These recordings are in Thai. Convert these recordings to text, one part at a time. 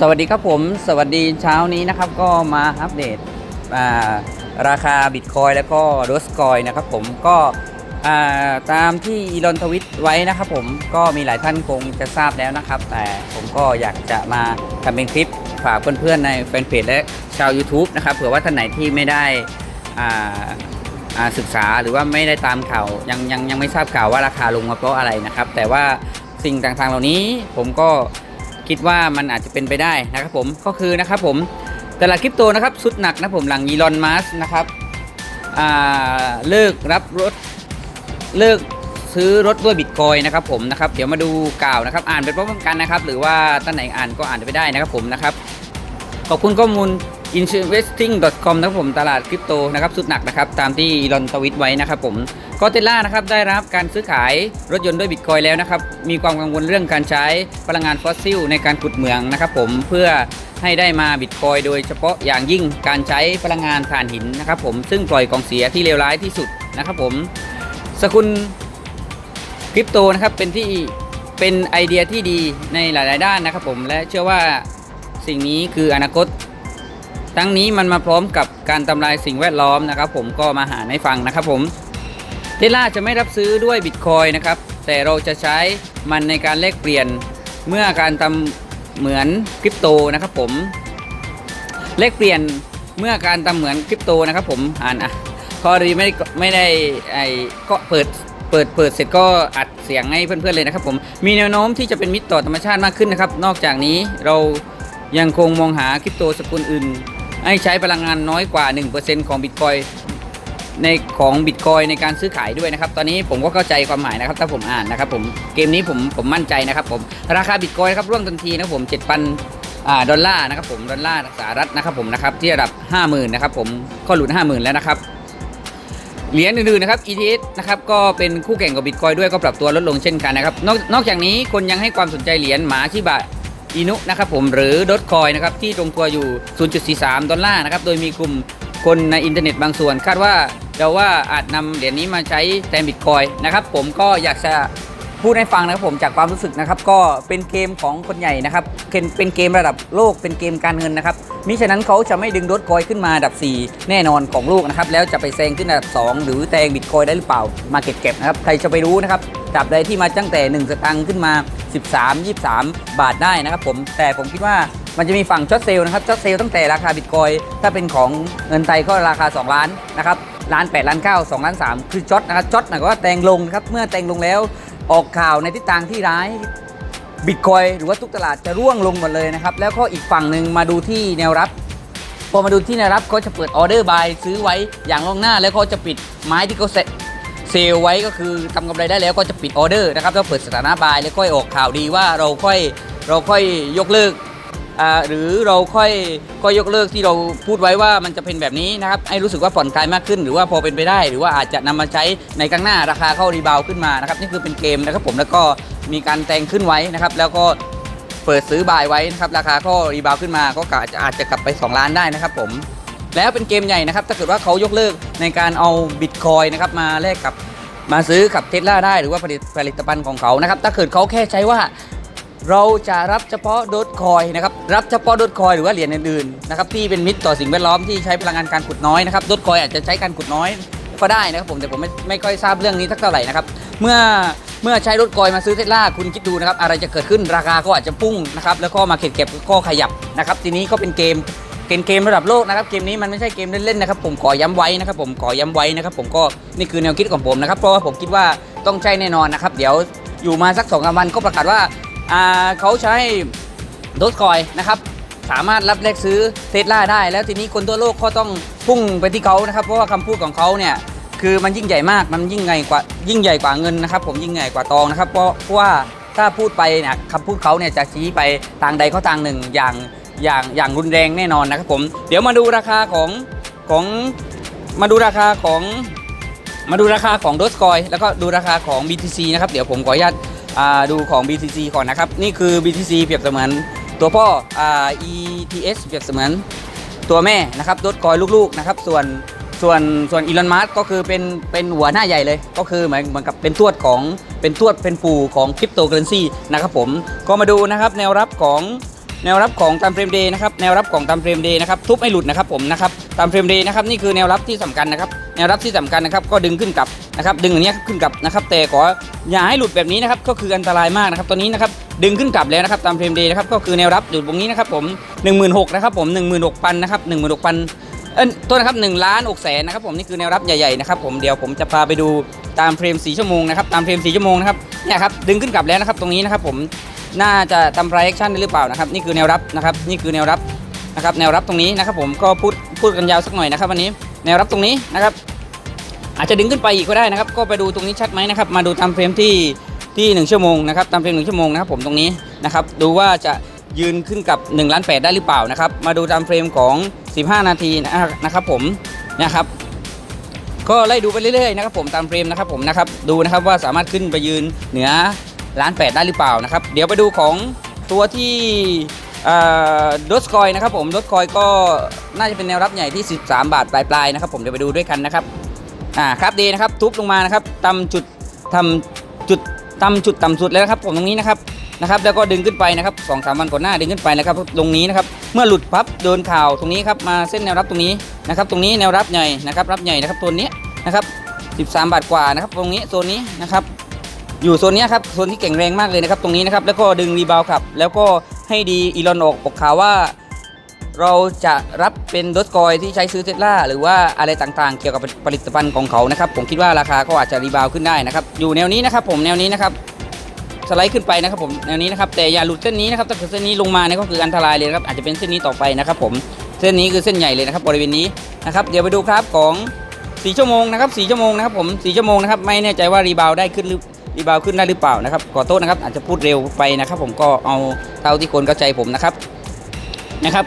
สวัสดีครับผม สวัสดีเช้านี้นะครับก็มาอัปเดตราคาบิตคอยแล้วก็โดสคอยนะครับผมก็ตามที่อีลอนทวิตไว้นะครับผมก็มีหลายท่านคงจะทราบแล้วนะครับ แต่ผมก็อยากจะมาทำเป็นคลิปฝากเพื่อนๆในแฟนเพจและชาว YouTube นะครับเผื่อว่าท่านไหนที่ไม่ได้ศึกษาหรือว่าไม่ได้ตามข่าวยังยังยังไม่ทราบข่าวว่าราคาลงมาเพราะอะไรนะครับ แต่ว่าสิ่งต่างๆเหล่านี้ผมก็ คิดว่ามันอาจจะเป็นไปได้นะครับผมก็คือนะครับผมตลาดคริปโตนะครับสุดหนักนะผมหลังยีลอนมัสนะครับเลิกรับรถเลิกซื้อรถด้วยบิตคอยนะครับผมนะครับเดี๋ยวมาดูกล่าวนะครับ อ่านไปพร้อมกันนะครับ หรือว่าท่านไหนอ่านก็อ่านไปได้นะครับผมนะครับขอบคุณข้อมูล investing.com นะครับผมตลาดคริปโตนะครับสุดหนักนะครับตามที่อีลอนทวิตไว้นะครับผมก็เทล่านะครับได้รับการซื้อขายรถยนต์ด้วยบิตคอยแล้วนะครับมีความกังวลเรื่องการใช้พลังงานฟอสซิลในการขุดเหมืองนะครับผมเพื่อให้ได้มาบิตคอยโดยเฉพาะอย่างยิ่งการใช้พลังงานถ่านหินนะครับผมซึ่งปล่อยกองเสียที่เลวร้ายที่สุดนะครับผมสกุลคริปโตนะครับเป็นที่เป็นไอเดียที่ดีในหลาย ๆ ด้านนะครับผมและเชื่อว่าสิ่งนี้คืออนาคต ทั้งนี้มันมาพร้อมกับการทำลายสิ่งแวดล้อมนะครับ ผมก็มาหาให้ฟังนะครับผมเทสลาจะไม่รับซื้อด้วยบิตคอยนะครับ แต่เราจะใช้มันในการแลกเปลี่ยนเมื่อการทำเหมือนคริปโตนะครับผมแลกเปลี่ยนเมื่อการทำเหมือนคริปโตนะครับผมอ่านอะพอดีไม่ได้ไม่ได้ไอ้ก็เปิดเปิดเปิดเสร็จก็อัดเสียงให้เพื่อนๆเลยนะครับผมมีแนวโน้มที่จะเป็นมิตรต่อธรรมชาติมากขึ้นนะครับ นอกจากนี้เรายังคงมองหาคริปโตสกุลอื่น ให้ใช้พลังงานน้อยกว่า 1%ของบิตคอยในของบิตคอยในการซื้อขายด้วยนะครับ ตอนนี้ผมก็เข้าใจความหมายนะครับ ถ้าผมอ่านนะครับผมเกมนี้ผมผมมั่นใจนะครับผมราคาบิตคอยครับร่วงทันทีนะครับผม7,000ดอลลาร์นะครับผมดอลลาร์สหรัฐนะครับผมนะครับที่ระดับ 50,000นะครับผมก็หลุด 50,000 แล้วนะครับเหรียญอื่นๆนะครับ ETH นะครับก็เป็นคู่แข่งกับบิตคอยด้วยก็ปรับตัวลดลงเช่นกันนะครับนอกนอกจากนี้คนยังให้ความสนใจเหรียญหมาชิบะ อินุนะครับผมหรือดอทคอยนะครับที่ตรงตัวอยู่ 0.43 ดอลลาร์นะครับโดยมีกลุ่มคนในอินเทอร์เน็ตบางส่วน คาดว่าเดาว่าอาจนำเหรียญนี้มาใช้แทนบิตคอยนะครับผมก็อยากจะ พูดให้ฟังนะครับผมจากความรู้สึกนะครับ ก็เป็นเกมของคนใหญ่นะครับเป็นเป็นเกมระดับโลกเป็นเกมการเงินนะครับมิฉะนั้นเขาจะไม่ดึงดอทคอยขึ้นมาอันดับ 4 แน่นอนของโลกนะครับแล้วจะไปแซงขึ้นอันดับ 2 หรือแซงบิตคอยได้หรือเปล่ามาเก็บเก็บนะครับใครจะไปรู้นะครับตราบใดที่มาตั้งแต่ 1 สตังค์ขึ้นมา 13 23 บาทได้นะครับผมแต่ผมคิดว่ามันจะมีฝั่งช็อตเซลล์นะครับช็อตเซลล์ตั้งแต่ราคาบิตคอยถ้าเป็นของเงินไทยก็ราคา 2 ล้านนะครับล้าน8ล้าน9 2ล้าน3คือช็อตนะครับช็อตหมายความว่าแตงลงนะครับเมื่อแตงลงแล้ว ออกข่าวในทิศทางที่ร้ายบิตคอยหรือว่าทุกตลาดจะร่วงลงหมดเลยนะครับ แล้วก็อีกฝั่งหนึ่งมาดูที่แนวรับ พอมาดูที่แนวรับเขาจะเปิดออเดอร์บายซื้อไว้อย่างล่วงหน้า แล้วเขาจะปิดไม้ที่เขาเซเซลไว้ก็คือทำกำไรได้แล้วก็จะปิดออเดอร์นะครับแล้วเปิดสถานะบายแล้วค่อยออกข่าวดีว่าเราค่อยเราค่อยยกเลิก หรือเราค่อยก็ยกเลิกที่เราพูดไว้ว่ามันจะเป็นแบบนี้นะครับให้รู้สึกว่าผ่อนคลายมากขึ้น หรือว่าพอเป็นไปได้ หรือว่าอาจจะนำมาใช้ในข้างหน้าราคาเข้ารีบาวขึ้นมานะครับนี่คือเป็นเกมนะครับผมแล้วก็มีการแต่งขึ้นไว้นะครับแล้วก็เปิดซื้อบายไว้นะครับราคาก็รีบาวขึ้นมาก็อาจจะอาจจะกลับไป 2 ล้านได้นะครับผมแล้วเป็นเกมใหญ่นะครับถ้าเกิดว่าเขายกเลิกในการเอาบิตคอยนะครับมาแลกกับมาซื้อกับเทสลาได้หรือว่าผลิตผลิตภัณฑ์ของเขานะครับถ้าเกิดเขาแค่ใช้ว่า เราจะรับเฉพาะโดดคอยนะครับรับเฉพาะโดดคอยหรือว่าเหรียญอื่นๆนะครับที่เป็นมิตรต่อสิ่งแวดล้อมที่ใช้พลังงานการขุดน้อยนะครับโดดคอยอาจจะใช้การขุดน้อยก็ได้นะครับผมแต่ผมไม่ไม่ค่อยทราบเรื่องนี้สักเท่าไหร่นะครับเมื่อเมื่อใช้รถคอยมาซื้อเทสลาคุณคิดดูนะครับอะไรจะเกิดขึ้นราคาก็อาจจะพุ่งนะครับแล้วก็มาเก็บเก็บก็ขยับนะครับทีนี้ก็เป็นเกมเกมเกมระดับโลกนะครับเกมนี้มันไม่ใช่เกมเล่นๆนะครับผมขอย้ำไว้นะครับผมขอย้ำไว้นะครับผมก็นี่คือแนวคิดของผมนะครับเพราะว่าผมคิดว่าต้องใช่แน่นอนนะครับเดี๋ยวอยู่มาสักสองสามวันก็ประกาศว่า เขาใช้โดสคอยนะครับสามารถรับเลขซื้อเทสลาได้ แล้วทีนี้คนทั่วโลกก็ต้องพุ่งไปที่เขานะครับ เพราะว่าคำพูดของเขาเนี่ยคือมันยิ่งใหญ่มากมันยิ่งใหญ่กว่ายิ่งใหญ่กว่าเงินนะครับ ผมยิ่งใหญ่กว่าทองนะครับ เพราะว่าถ้าพูดไปเนี่ยคำพูดเขาเนี่ยจะชี้ไปทางใดก็ทางหนึ่งอย่างอย่างอย่างรุนแรงแน่นอนนะครับผมเดี๋ยวมาดูราคาของของมาดูราคาของมาดูราคาของ d o ส c o i แล้วก็ดูราคาของ BTC นะครับเดี๋ยวผมขออนุญาต ดูของ BTC ก่อนนะครับ นี่คือ BTC เปรียบเสมือนตัวพ่ออ ETS เปรียบเสมือนตัวแม่นะครับ d o ส c o i ลูกๆนะครับ ส่วนส่วนส่วนอีลอนมัสก็คือเป็นเป็นหัวหน้าใหญ่เลย ก็คือเหมือนเหมือนกับเป็นทวดของเป็นทวดเป็นปู่ของคริปโตเคอเรนซีนะครับผมก็มาดูนะครับแนวรับของ แนวรับของตามเฟรมเดย์นะครับแนวรับของตามเฟรมเดย์นะครับทุบไม่หลุดนะครับผมนะครับตามเฟรมเดย์นะครับนี่คือแนวรับที่สำคัญนะครับแนวรับที่สำคัญนะครับก็ดึงขึ้นกลับนะครับดึงอย่างนี้ขึ้นกลับนะครับแต่ขออย่าให้หลุดแบบนี้นะครับก็คืออันตรายมากนะครับตัวนี้นะครับดึงขึ้นกลับแล้วนะครับตามเฟรมเดย์นะครับก็คือแนวรับอยู่ตรงนี้นะครับผม16,000นะครับผม16,000นะครับ16,000เอ้ยโทษนะครับ1ล้าน6แสนนะครับผมนี่คือแนวรับใหญ่ๆนะครับผมเดี๋ยวผมจะพาไปดูตามเฟรม4ชั่วโมงนะครับตามเฟรม4ชั่วโมงนะครับเนี่ยครับดึงขึ้นกลับแล้วนะครับตรงนี้นะครับผม น่าจะทำไรแอคชั่นได้หรือเปล่านะครับนี่คือแนวรับนะครับนี่คือแนวรับนะครับแนวรับตรงนี้นะครับผมก็พูดพูดกันยาวสักหน่อยนะครับวันนี้แนวรับตรงนี้นะครับ อาจจะดึงขึ้นไปอีกก็ได้นะครับ ก็ไปดูตรงนี้ชัดไหมนะครับ มาดูตามเฟรมที่ที่1ชั่วโมงนะครับตามเฟรม1ชั่วโมงนะครับผมตรงนี้นะครับดูว่าจะยืนขึ้นกับ1ล้าน8ได้หรือเปล่านะครับ มาดูตามเฟรมของ 15 นาทีนะครับผมนะครับก็ไล่ดูไปเรื่อยๆนะครับผมตามเฟรมนะครับผมนะครับดูนะครับว่าสามารถขึ้นไปยืนเหนือ ล้านแปดได้หรือเปล่านะครับ เดี๋ยวไปดูของตัวที่ดอสคอยนะครับผมดอสคอยก็น่าจะเป็นแนวรับใหญ่ที่ 13 บาทปลายๆนะครับผมเดี๋ยวไปดูด้วยกันนะครับอ่าครับดีนะครับทุบลงมานะครับตำจุดทำจุดตำจุดต่ำสุดแล้วนะครับผมตรงนี้นะครับนะครับแล้วก็ดึงขึ้นไปนะครับสองสามวันก่อนหน้าดึงขึ้นไปแล้วครับตรงนี้นะครับเมื่อหลุดปั๊บโดนข่าวตรงนี้ครับมาเส้นแนวรับตรงนี้นะครับตรงนี้แนวรับใหญ่นะครับรับใหญ่นะครับตัวนี้นะครับ13 บาทกว่านะครับตรงนี้โซนนี้นะครับ อยู่โซนนี้ครับโซนที่แข็งแรงมากเลยนะครับตรงนี้นะครับแล้วก็ดึงรีบาวครับ แล้วก็ให้ดีอีลอนออกบอกข่าวว่า เราจะรับเป็นดอสกอยที่ใช้ซื้อเทสลาหรือว่าอะไรต่างๆ เกี่ยวกับผลิตภัณฑ์ของเขานะครับ ผมคิดว่าราคาก็อาจจะรีบาวขึ้นได้นะครับ อยู่แนวนี้นะครับ ผมแนวนี้นะครับสไลด์ขึ้นไปนะครับผมแนวนี้นะครับแต่อย่าหลุดเส้นนี้นะครับถ้าเกิดเส้นนี้ลงมาเนี่ยก็คืออันตรายเลยนะครับอาจจะเป็นเส้นนี้ต่อไปนะครับผมเส้นนี้คือเส้นใหญ่เลยนะครับบริเวณนี้นะครับเดี๋ยวไปดูครับของ4ชั่วโมงนะครับ4ชั่วโมงนะครับผม4ชั่วโมงนะครับไม่แน่ใจว่ารีบาวได้ขึ้นหรือ รีบาวขึ้นได้หรือเปล่านะครับขอโทษนะครับ อาจจะพูดเร็วไปนะครับ ผมก็เอาเท่าที่คนเข้าใจผมนะครับนะครับ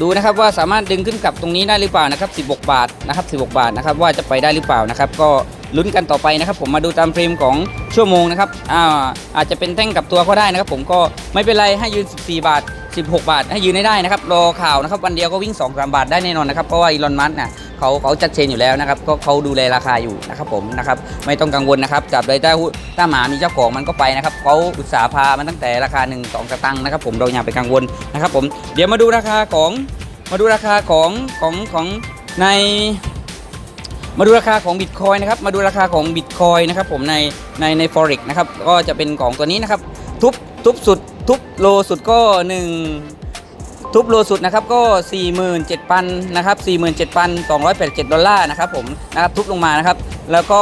ดูนะครับว่าสามารถดึงขึ้นกลับตรงนี้ได้หรือเปล่านะครับ 16 บาทนะครับ16 บาทนะครับ ว่าจะไปได้หรือเปล่านะครับ ก็ลุ้นกันต่อไปนะครับ ผมมาดูตามเฟรมของชั่วโมงนะครับอ่าอาจจะเป็นแท่งกับตัวก็ได้นะครับ ผมก็ไม่เป็นไรให้ยืน 14 บาท16 บาทให้ยืนได้ได้นะครับรอข่าวนะครับวันเดียวก็วิ่ง 2-3 บาทได้แน่นอนนะครับเพราะว่าอีลอนมัสก์น่ะ เขาเขาจัดเชนอยู่แล้วนะครับก็เขาดูแลราคาอยู่นะครับผมนะครับไม่ต้องกังวลนะครับจับเลยถ้าถ้าหมามีเจ้าของมันก็ไปนะครับเขาอุตสาห์พามันตั้งแต่ราคา1 2สตังค์นะครับ ผมเราอย่าไปกังวลนะครับ ผมเดี๋ยวมาดูราคาของมาดูราคาของของของในมาดูราคาของบิตคอยนะครับมาดูราคาของบิตคอยนะครับผมในในใน forex นะครับก็จะเป็นของตัวนี้นะครับทุบทุบสุดทุบโลสุดก็1 ทุบโลสุดนะครับก็ 47,000นะครับ47,287 ดอลลาร์นะครับผมนะครับทุบลงมานะครับ แล้วก็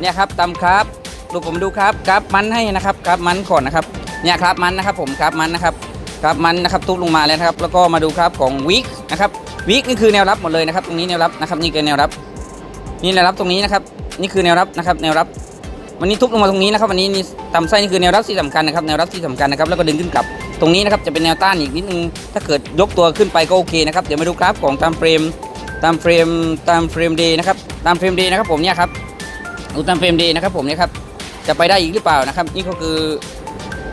เนี่ยครับตามครับดูผมดูครับกราฟมันให้นะครับกราฟมันก่อนนะครับเนี่ยครับมันนะครับผมกราฟมันนะครับครับมันนะครับทุบลงมาแล้วนะครับ แล้วก็มาดูครับของวิกนะครับวิกนี่คือแนวรับหมดเลยนะครับ ตรงนี้แนวรับนะครับ นี่คือแนวรับ นี่แนวรับตรงนี้นะครับ นี่คือแนวรับนะครับ แนวรับ วันนี้ทุบลงมาตรงนี้นะครับ วันนี้นี่ต่ำไส้นี่คือแนวรับที่สำคัญนะครับ แนวรับที่สำคัญนะครับ แล้วก็ดึงขึ้นกลับ ตรงนี้นะครับจะเป็นแนวต้านอีกนิดนึง ถ้าเกิดยกตัวขึ้นไปก็โอเคนะครับ เดี๋ยวมาดูกราฟของตามเฟรมตามเฟรมตามเฟรมเดย์นะครับ ตามเฟรมเดย์นะครับผมเนี่ยครับดูตามเฟรมเดย์นะครับผมเนี่ยครับจะไปได้อีกหรือเปล่านะครับ นี่ก็คือ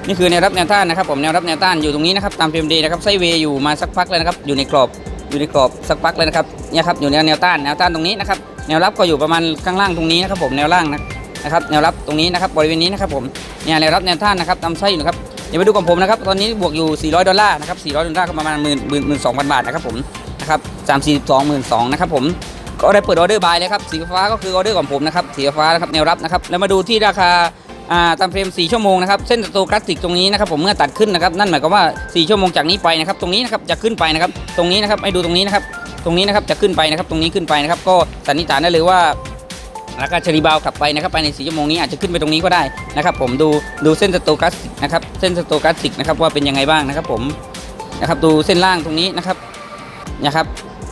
นี่คือแนวรับแนวต้านนะครับ ผมแนวรับแนวต้านอยู่ตรงนี้นะครับตามเฟรมเดย์นะครับไซเวย์อยู่มาสักพักแล้วนะครับอยู่ในกรอบอยู่ในกรอบสักพักแล้วนะครับเนี่ยครับอยู่แนวแนวต้านแนวต้านตรงนี้นะครับแนวรับก็อยู่ประมาณข้างล่างตรงนี้นะครับผมแนวล่างนะนะครับแนวรับตรงนี้นะครับบริเวณนี้นะครับผมเนี่ยแนวรับแนวต้านนะครับตามไส้อยู่นะครับ เดี๋ยวไปดูของผมนะครับ ตอนนี้บวกอยู่ 400 ดอลลาร์นะครับ 400 ดอลลาร์ก็ประมาณหมื่นสองพันบาทนะครับผมนะครับสามสี่สองหมื่นสองนะครับผมก็ได้เปิดออเดอร์บายเลยครับสีฟ้าก็คือออเดอร์ของผมนะครับสีฟ้านะครับแนวรับนะครับแล้วมาดูที่ราคาอ่าตามเฟรม 4 ชั่วโมงนะครับ เส้นสโตคลาสติกตรงนี้นะครับผมเมื่อตัดขึ้นนะครับ นั่นหมายความว่า 4 ชั่วโมงจากนี้ไปนะครับ ตรงนี้นะครับจะขึ้นไปนะครับ ตรงนี้นะครับให้ดูตรงนี้นะครับ ตรงนี้นะครับจะขึ้นไปนะครับ ตรงนี้ขึ้นไปนะครับ ก็สันนิษฐานได้เลยว่า ราคาชรีบาวกลับไปนะครับภายใน4ชั่วโมงนี้อาจจะขึ้นไปตรงนี้ก็ได้นะครับผมดูดูเส้นสโตคลาสติกนะครับเส้นสโตคลาสติกนะครับว่าเป็นยังไงบ้างนะครับผมนะครับดูเส้นล่างตรงนี้นะครับนะครับ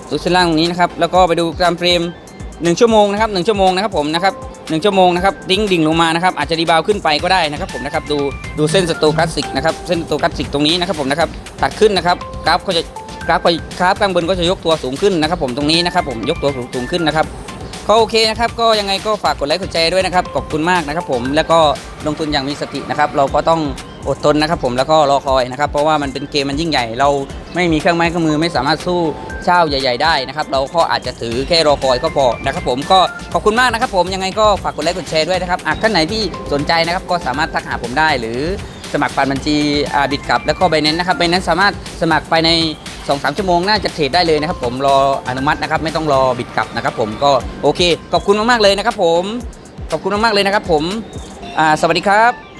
ดูเส้นล่างตรงนี้นะครับแล้วก็ไปดูตามเฟรม1ชั่วโมงนะครับ1ชั่วโมงนะครับผมนะครับหนึ่งชั่วโมงนะครับดิ้งดิ่งลงมานะครับอาจจะรีบาวขึ้นไปก็ได้นะครับผมนะครับดูดูเส้นสโตคลาสสิกนะครับเส้นสโตคลาสสิกตรงนี้นะครับผมนะครับตัดขึ้นนะครับกราฟก็จะกราฟก็กราฟข้างบนก็จะยกตัวสูงขึ้นนะครับผมตรงนี้นะครับผมยกตัวสูงขึ้นนะครับ ก็โอเคนะครับก็ยังไงก็ฝากกดไลค์กดแชร์ด้วยนะครับขอบคุณมากนะครับผมแล้วก็ลงทุนอย่างมีสตินะครับเราก็ต้องอดทนนะครับผมแล้วก็รอคอยนะครับ เพราะว่ามันเป็นเกมมันยิ่งใหญ่ เราไม่มีเครื่องไม้เครื่องมือไม่สามารถสู้เจ้าใหญ่ ๆ ได้นะครับเราก็อาจจะถือแค่รอคอยก็พอนะครับผมก็ขอบคุณมากนะครับ ผมยังไงก็ฝากกดไลค์กดแชร์ด้วยนะครับอะท่านไหนที่สนใจนะครับก็สามารถทักหาผมได้หรือสมัครผ่านบัญชีอาบิตกับแล้วก็ไบแนนนะครับไบแนนสามารถสมัครไปใน 2-3ชั่วโมงน่าจะเทรดได้เลยนะครับผมรออนุมัตินะครับไม่ต้องรอบิดกลับนะครับผมก็โอเค ขอบคุณมากๆเลยนะครับผม ขอบคุณมากๆเลยนะครับผมสวัสดีครับ